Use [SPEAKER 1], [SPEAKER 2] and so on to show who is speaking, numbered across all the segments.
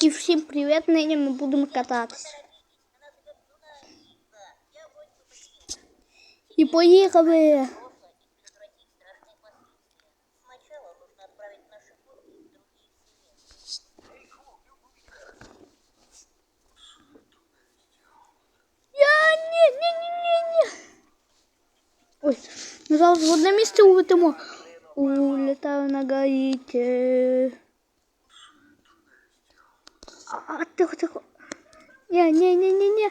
[SPEAKER 1] І всім привіт, нині ми будемо кататися. І поїхали.
[SPEAKER 2] Сначала нужно отправить наши копии в другие вселенные.
[SPEAKER 1] Я ні, ні, ні, ні, ні. Ой, ми зараз в одне місце улетимо. Улетаю на гаїті. А, тихо, тихо. Ні, ні, ні, ні, ні, ні, ні.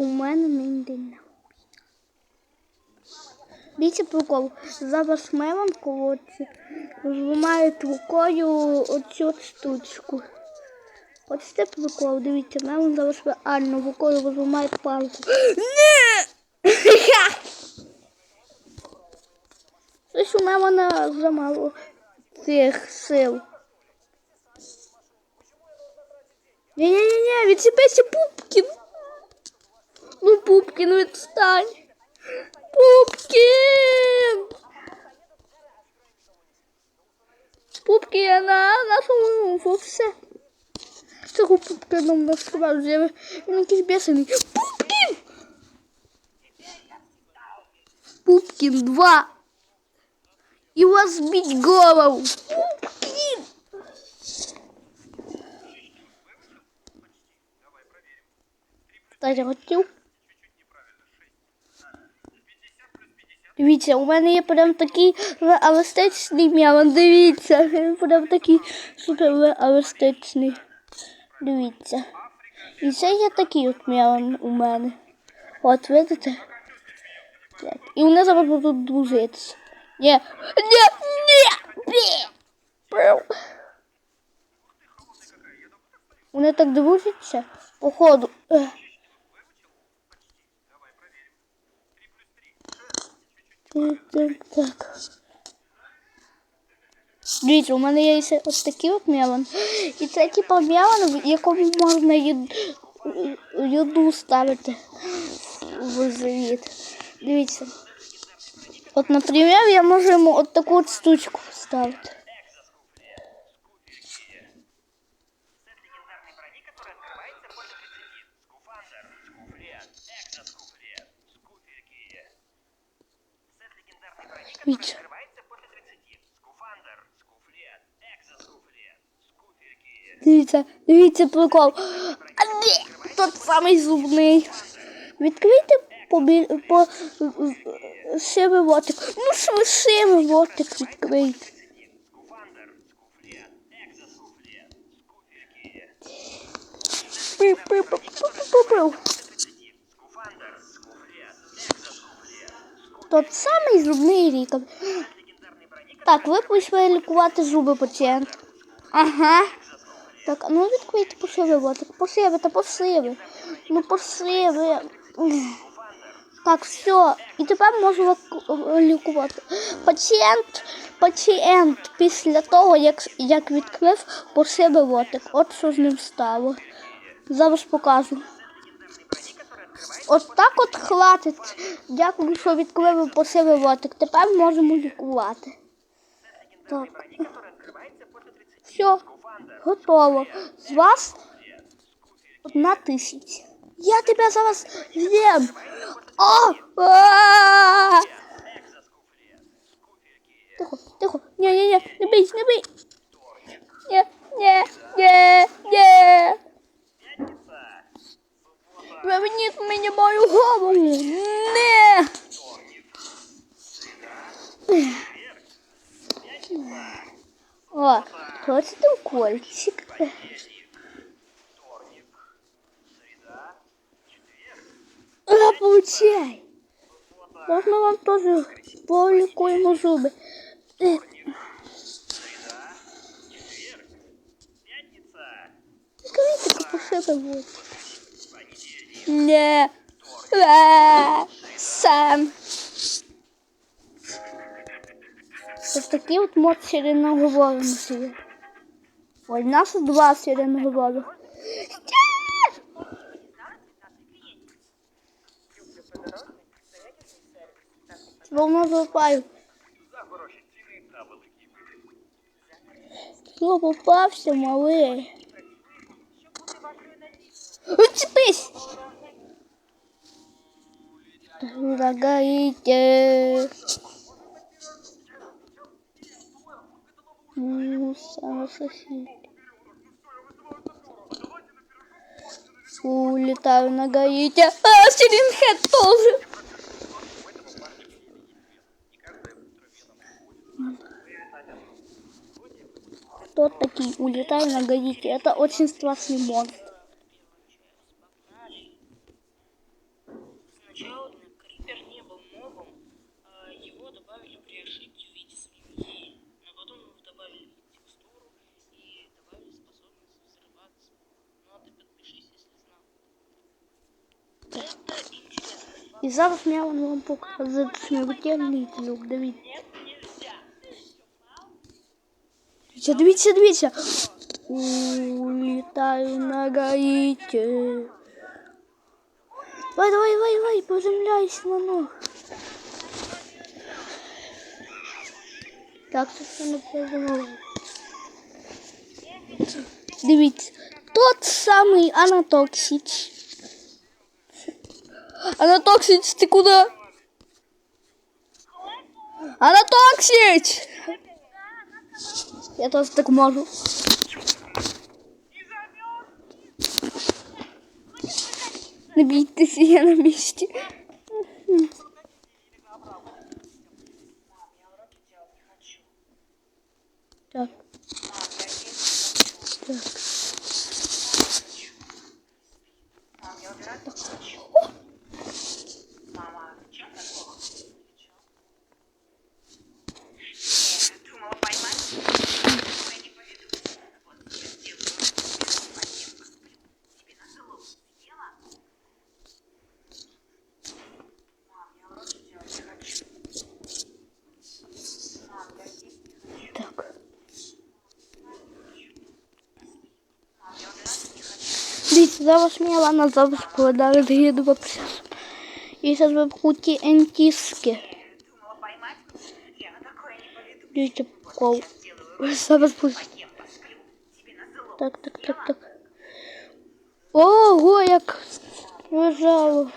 [SPEAKER 1] У мене народження. Дивіться прикол. Зараз мелом колодці зламають рукою оцю штучку. Хочете прикол? Дивіться, мелом зараз реально рукою розламає палку. Ні! Щось у мене замало цих сил. Ні-ні-ні, відчепися Пупкін. Ну, Пупкін, відстань. Пупкін! Пупкін, на нашому все. Цього Пупкіна у нас справді, він якийсь бісений. Пупкін! Пупкін 2. І вас збить голову. Пупкін! Так, я хотів. Дивіться, у мене є прям такий еластичний м'яван. Дивіться, він прям такий супер еластичний. Дивіться. І це є такий от м'яван у мене. От, видите? І вони зараз будуть дружитися. Ні, ні, ні. Вони так дружаться, походу. Так. Дивіться, у мене є ось такий от мелон. І це типа мелон, в якому можна їд- їду ставити в живіт. Дивіться. От, наприклад, я можу йому от таку от штучку ставити.
[SPEAKER 3] Скуферки.
[SPEAKER 1] Дивіться, дивіться прикол. А де? Тот самий зубний. Відкрийте побі... по шиви ротик. Ну шиви ротик відкрийте.
[SPEAKER 3] Скуфандер, скуфлет, экзоскуфлет, скуферки.
[SPEAKER 1] Пи-пи-пи-пи-пи-пи. Тот самий зубний лікар. Так, ви пішли лікувати зуби пацієнт. Ага. Так, а ну відкрийте пошиви ротик. Пошиви та пошиви. Ну пошиви. Так, все. І тепер можу лікувати. Пацієнт, пацієнт після того, як, як відкрив пошиви ротик. От що з ним стало. Зараз покажу. От так от хватить. Дякую, що відкрили пошиви ротик. Тепер можемо лікувати. Так. Все, готово. З вас одна тисяча. Я тебе зараз з'їм. О! Тихо, тихо. Ні, ні, ні, не бийся, не бий. Ні, ні, ні, ні. Верніть мені мою голову. Не. О, хто це там кольчик?
[SPEAKER 3] Вторник, среда, четверг.
[SPEAKER 1] А, получай. Можна вам теж полікуємо зуби. Е,
[SPEAKER 3] Среда, четверг, пятница,
[SPEAKER 1] Не. Сам. Ось такі от мод сиреного говору. Ой, нас два сиреного говору. Волну запаю. Хто попався, малий? Учепись! Дорогая. Ну. Улетаю на Гаити. А, Сиренхед тоже. Кто такие? Улетаю на Гаити. Это очень страшный монстр. І зараз я вам покажу смертельний трюк. Дивіться.
[SPEAKER 4] Нет, нельзя.
[SPEAKER 1] Дивіться, дивіться, дивіться. Улітаю на Гаїті. Давай, давай, давай, давай, поземляйся на ног. Так, це все не приземлило. Дивіться, тот самий Анатоксич. Анатоксич, ти куди? Анатоксич! Я теж так можу. Не бійтеся, я на місці. Так. Так.
[SPEAKER 4] Мама, чем такого? Думала поймать? Я не поведу. Вот, я сделаю. Совсем посплю. Тебе на голову съела? Мам, я уроки делать не хочу. Мам, я есть не хочу.
[SPEAKER 1] Так.
[SPEAKER 4] Мам, я убираться не хочу.
[SPEAKER 1] Дивіться, зараз мені Лана зараз гіду процесу. І зараз випху ті ентіски.
[SPEAKER 4] Думала поймать? Я на такое не поведу.
[SPEAKER 1] Дивіться, прикол. Зараз
[SPEAKER 4] голову.
[SPEAKER 1] Так, так, так, так. Ого, як лежало.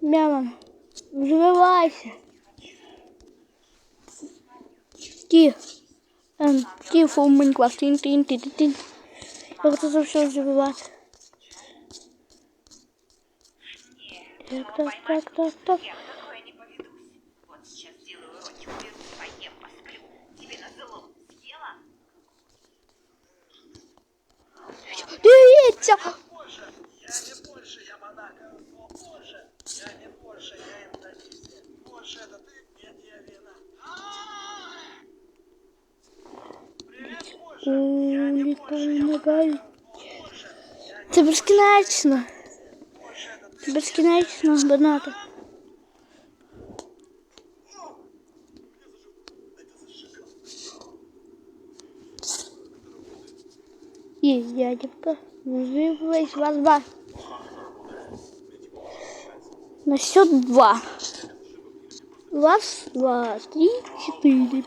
[SPEAKER 1] Мямам, вживайся. Ті. Ем, ті фу Майнкрафт. Тін, тін, тін, тін, тін. Я хочу це все вживати. Так, так, так, так, так. Улітаю
[SPEAKER 5] я
[SPEAKER 1] на гай.
[SPEAKER 5] О, Боже, я не
[SPEAKER 1] Це безкінечно.
[SPEAKER 5] больше, это ты.
[SPEAKER 1] Це безкінечно багато. Є дядівка. Вживайся вас два. На счет два. Раз, два, три, четыре.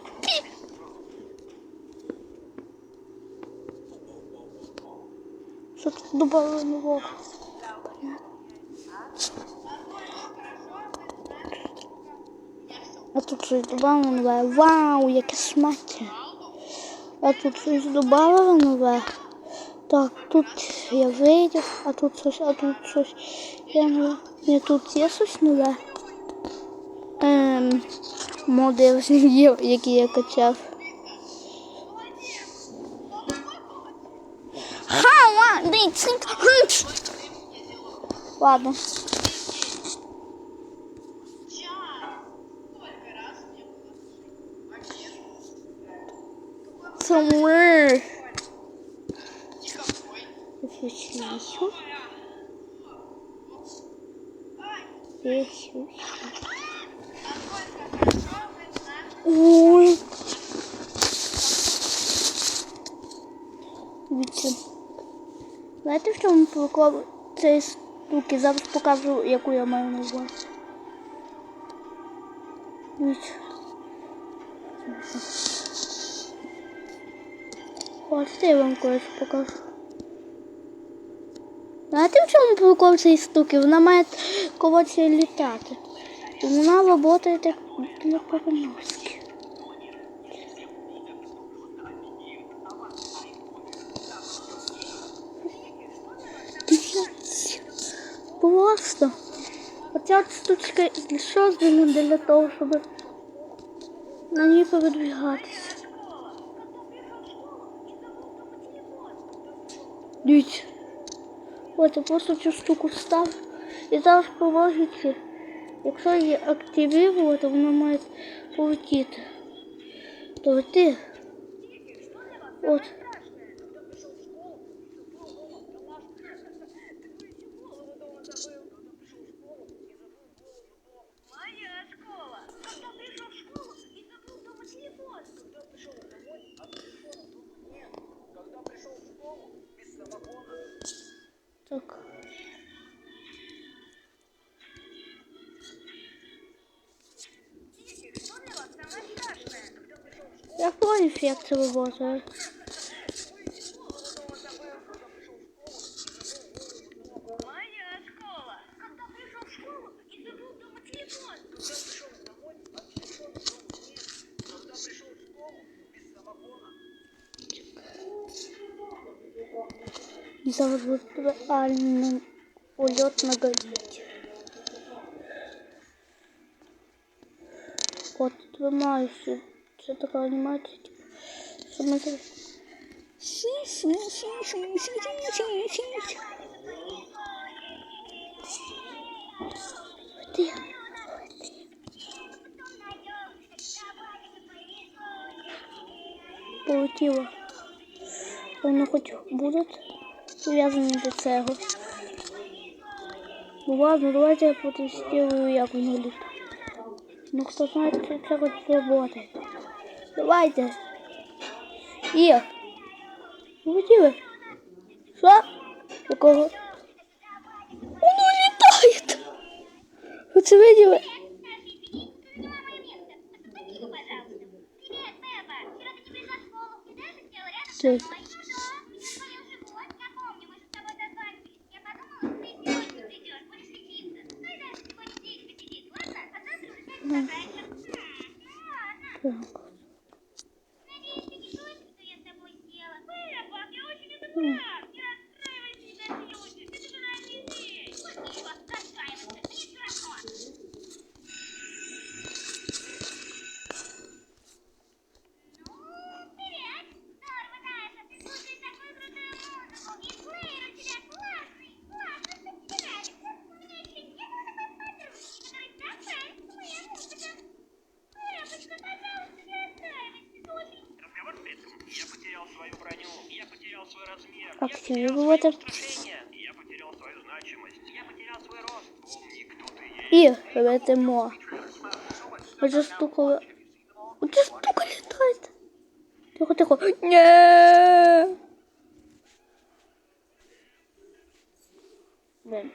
[SPEAKER 1] Добавила нового? А тут щось добавила нове. Вау, яке смачне. А тут щось добавила нове. Так, тут я вийдів, а тут щось, а тут щось. Я не... Ні, тут є щось нове. Ем, моди які я качав. Ладно. Somewhere. Освещу. Освещу. Ой. Дивіться. Знаєте, в чому прикол цієї штуки? Зараз покажу, яку я маю на увазі. Ось я вам колись покажу. Знаєте, в чому прикол цієї штуки? Вона має коротше літати. Вона працює як для переноски. Дивіться. Просто. От штучка создана для того, щоб на ній передвигатися. Дивіться. От я просто цю штуку став. І зараз по логіці, якщо її активувати, вона має полетіти. То лети. От.
[SPEAKER 2] Школу,
[SPEAKER 1] Я понял, як це працює. буде реально польот на гаїті. От тримаюся. Це така анімація. типу, Що ми зараз... Сі, сі, сі, сі, сі, сі, сі, сі. Ти. Полетіла. Вони прив'язані до цього. Ну ладно, давайте я протестирую, як воно літає. Ну хто знає, чи це зробити. Давайте. Є. Полетіли. Що? Якого? Воно літає. Ви це виділи?
[SPEAKER 2] Пожалуйста. Ладно.
[SPEAKER 1] Так.
[SPEAKER 3] Рост. Помни, кто ты есть.
[SPEAKER 1] І летимо. Оця штука... Оця штука летает. Тихо, тихо. Не. Блин.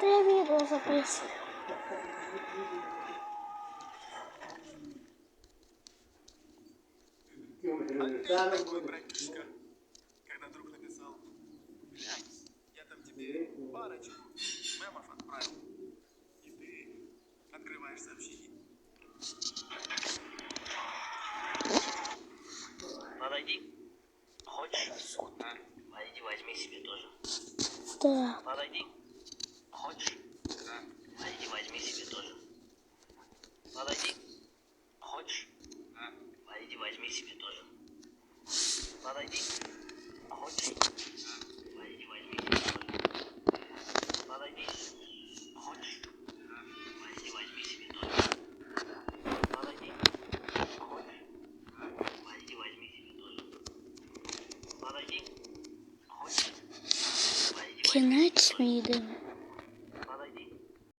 [SPEAKER 1] Та я відео записую.
[SPEAKER 5] А ты такой, братишка, когда друг написал, глянь, я там тебе парочку мемов отправил. И ты открываешь сообщение.
[SPEAKER 2] Подойди. Хочешь? А? Пойди возьми себе тоже.
[SPEAKER 1] Так.
[SPEAKER 2] Подойди. Хочешь? Да. Пойди возьми себе тоже. Подойди. Хочешь? Да. Пойди возьми себе тоже. Подойди. Хочешь? Да. Пойди возьми себе тоже. Подойди. Хочешь? Да. Пойди возьми себе тоже. Подойди. Хочешь? Да. Пойди возьми себе тоже. Подойди. Хочешь?